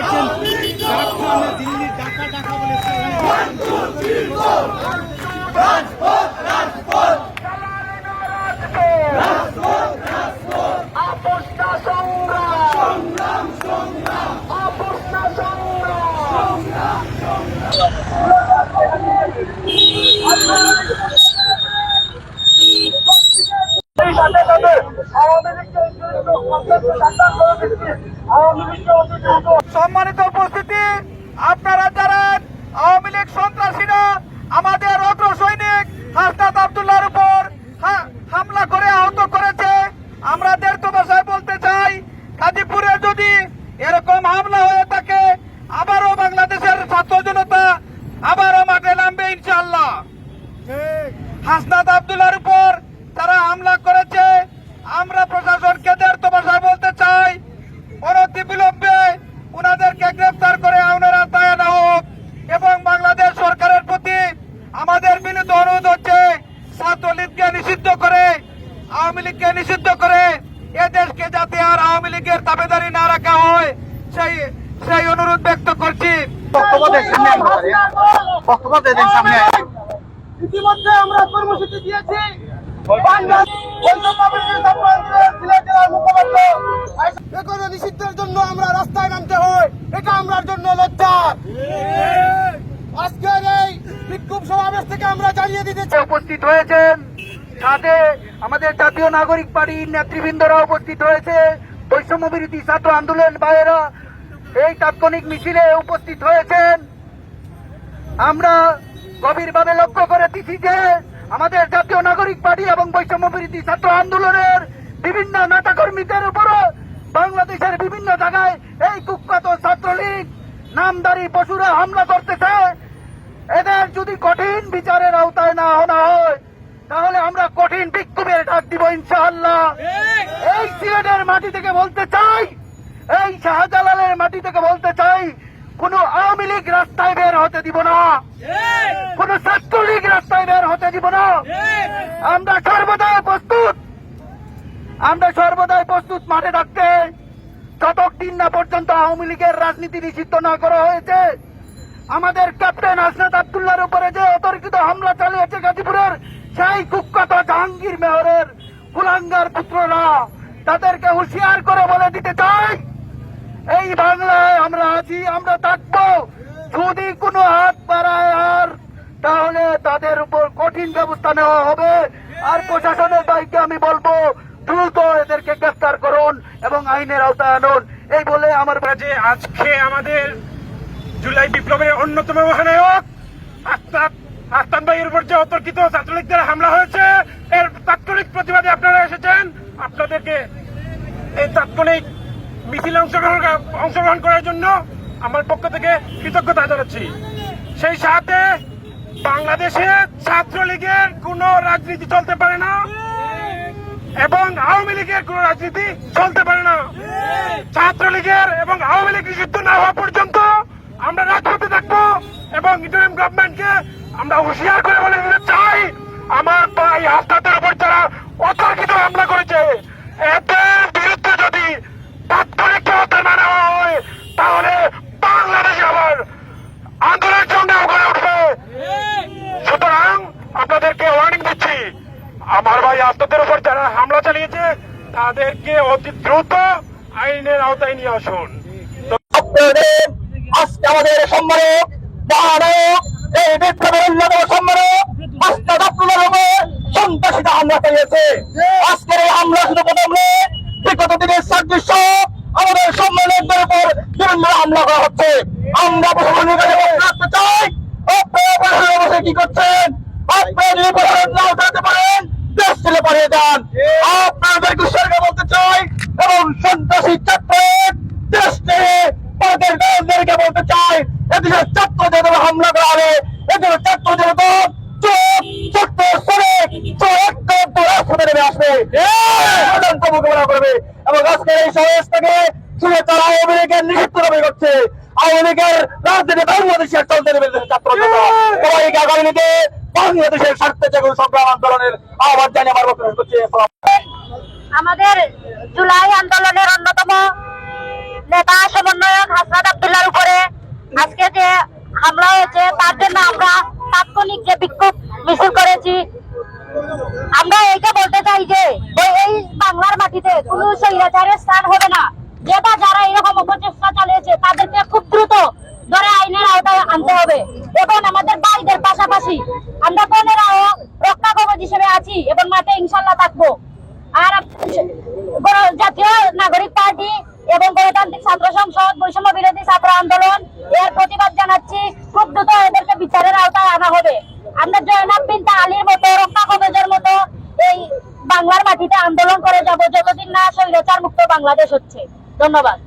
করছেন। দিল্লির দিল্লি ডাকা ডাকা বলে স্লোগান। আপোষটা সংগ্রাম আপোষটা সংগ্রাম সেই সাথে সাথে আওয়ামী লীগকে আওয়ামী লীগকে সম্মানিত উপস্থিতি আপনারা জানেন আওয়ামী লীগ সন্ত্রাসীরা আমাদের অগ্র সৈনিক হাসনাত আবদুল্লাহর উপর হামলা করে আহত করেছে। আমরা দেড় ভাষায় বলতে চাই গাজীপুরে যদি এরকম হামলা হয়ে থাকে আবারও বাংলাদেশের ছাত্র জনতা আবারও মাঠে নামবে ইনশাল্লাহ হাসনাত আবদুল্লাহর উপর তারা হামলা করেছে আমরা প্রশাসনকে দেড় ভাষায় বলতে চাই অনতি বিলম্বে উনাদেরকে গ্রেফতার করে আউনের আওতায় আনা হোক এবং বাংলাদেশ সরকারের প্রতি আমাদের বিনীত অনুরোধ হচ্ছে ছাত্রলীগকে নিষিদ্ধ করে আওয়ামী লীগকে নিষিদ্ধ করে এ দেশকে যাতে আর আওয়ামী লীগের দাবেদারি না রাখা হয় সেই সেই অনুরোধ ব্যক্ত করছি। ইতিমধ্যে আমরা কর্মসূচি দিয়েছি। নিষিদ্ধের জন্য আমরা রাস্তায় নামতে হয় এটা আমরার জন্য লজ্জা। আজকের এই বিক্ষোভ সমাবেশ থেকে আমরা জানিয়ে দিতে উপস্থিত হয়েছেন সাথে আমাদের জাতীয় নাগরিক পার্টির নেতৃবৃন্দরা উপস্থিত হয়েছে বৈষম্য বিরোধী ছাত্র আন্দোলন ভাইয়েরা এই তাৎক্ষণিক মিছিলে উপস্থিত হয়েছেন। আমরা গভীরভাবে লক্ষ্য করে দিচ্ছি যে আমাদের জাতীয় নাগরিক পার্টি এবং বৈষম্য বিরোধী ছাত্র আন্দোলনের বিভিন্ন নেতাকর্মীদের উপরও বাংলাদেশের বিভিন্ন জায়গায় এই কুখ্যাত ছাত্রলীগ, নামদারি পশুরা হামলা করতেছে। এদের যদি কঠিন বিচারের আওতায় না আনা হয় তাহলে আমরা কঠিন বিক্ষোভের ডাক দিব ইনশাআল্লাহ। এই সিলেটের মাটি থেকে বলতে চাই, এই শাহজালালের মাটি থেকে বলতে চাই, কোন আওয়ামী লীগ রাস্তায় বের হতে দিব না। কোন ছাত্রলীগ রাস্তায় বের হতে দিব না। আমরা সর্বদাই প্রস্তুত। আমরা সর্বদাই প্রস্তুত মাঠে থাকতে। যতদিন না পর্যন্ত আওয়ামী লীগের রাজনীতি নিষিদ্ধ না করা হয়েছে, আমাদের ক্যাপ্টেন হাসনাত আবদুল্লার উপরে যে অতর্কিত হামলা চালিয়েছে গাজীপুরের সেই কুখ্যাত জাহাঙ্গীর মেহরের কুলাঙ্গার পুত্ররা তাদেরকে হুঁশিয়ার করে বলে দিতে চাই। এই বাংলায় আমরা আছি, আমরা থাকব। যদি কোনো হাত বাড়ায় আর, তাহলে তাদের উপর কঠিন ব্যবস্থা নেওয়া হবে। আর প্রশাসনের দায়িত্বে আমি বলব, দ্রুত এদেরকে গ্রেফতার করুন এবং আইনের আওতায় আনুন। এই বলে আমার কাছে আজকে আমাদের জুলাই বিপ্লবের অন্যতম মহানায়ক আস্তাদ আস্তান ভাইয়ের উপর যে অতর্কিত ছাত্রলীগদের হামলা হয়েছে, এর তাৎক্ষণিক প্রতিবাদে আপনারা এসেছেন? আপনাদেরকে এই তাৎক্ষণিক মিছিলে অংশগ্রহণ অংশগ্রহণ করার জন্য আমার পক্ষ থেকে কৃতজ্ঞতা জানাচ্ছি। সেই সাথে বাংলাদেশে ছাত্রলীগের কোনো রাজনীতি চলতে পারে না এবং আওয়ামী লীগের কোন রাজনীতি চলতে পারে না। ছাত্রলীগের এবং আওয়ামী লীগ নিষিদ্ধ না হওয়া পর্যন্ত আমরা রাজপথে থাকব এবং ইন্টারিম গভর্নমেন্টকে আমরা হুঁশিয়ার করে বলে দিতে চাই, আমার ভাই আস্থাদের উপর যারা অতর্কিত হামলা করেছে, এদের বিরুদ্ধে যদি তাৎক্ষণিক ব্যবস্থা না নেওয়া হয়, তাহলে বাংলাদেশে আবার আন্দোলন সংগ্রাম করে উঠবে। সুতরাং আপনাদেরকে ওয়ার্নিং দিচ্ছি, আমার ভাই আস্তাদের উপর যারা হামলা চালিয়েছে, তাদেরকে অতি দ্রুত আইনের আওতায় নিয়ে আসুন। আজকে আমাদের সম্মানক এই বিপ্লবের অন্যতম সম্মানক আস্তাদ আব্দুল্লাহর উপর সন্ত্রাসীরা হামলা চালিয়েছে। আজকের এই হামলা শুধু প্রথম, বিগত দিনের সাদৃশ্য আমাদের সম্মানকদের উপর বিভিন্ন হামলা করা হচ্ছে। আমরা প্রশাসনের কাছে রাখতে চাই, আপনারা প্রশাসনের বসে কি করছেন? আপনারা যদি প্রশাসন নাও জানতে পারেন, দেশ ছেলে পাঠিয়ে যান। আপনাদের কুশলকে বলতে চাই এবং সন্ত্রাসী ছাত্র দেশ থেকে দলদেরকে বলতে চাই, এদেশের ছাত্রদের হামলা করা হবে। এদের ছাত্রদের উপর চোখ ছোট্ট শ্রমিক চোখ রাস্তাতে নেমে আসবে। মোকাবেলা করবে। এবং আজকের এই সমাবেশ থেকে শুনে তারা আওয়ামী লীগের নিষিদ্ধ দাবি করছে। আওয়ামী লীগের রাজনীতি বাংলাদেশের চলতে দেবে ছাত্র জনতা। সবাইকে আগামী দিনে বাংলাদেশের স্বার্থে যেগুলো সংগ্রাম আন্দোলনের আহ্বান জানিয়ে আমার বক্তব্য করছি। আমাদের জুলাই আন্দোলনের অন্যতম নেতা আমরা জাতীয় নাগরিক পার্টি এবং বিরোধী ছাত্র আন্দোলন এর প্রতিবাদ জানাচ্ছি। খুব দ্রুত এদেরকে বিচারের আওতায় আনা হবে। আমরা জয়নাব বিন আলীর মতো রক্ষা কবচের মতো এই বাংলার মাটিতে আন্দোলন করে যাব যতদিন না স্বৈরাচার মুক্ত বাংলাদেশ হচ্ছে। ধন্যবাদ।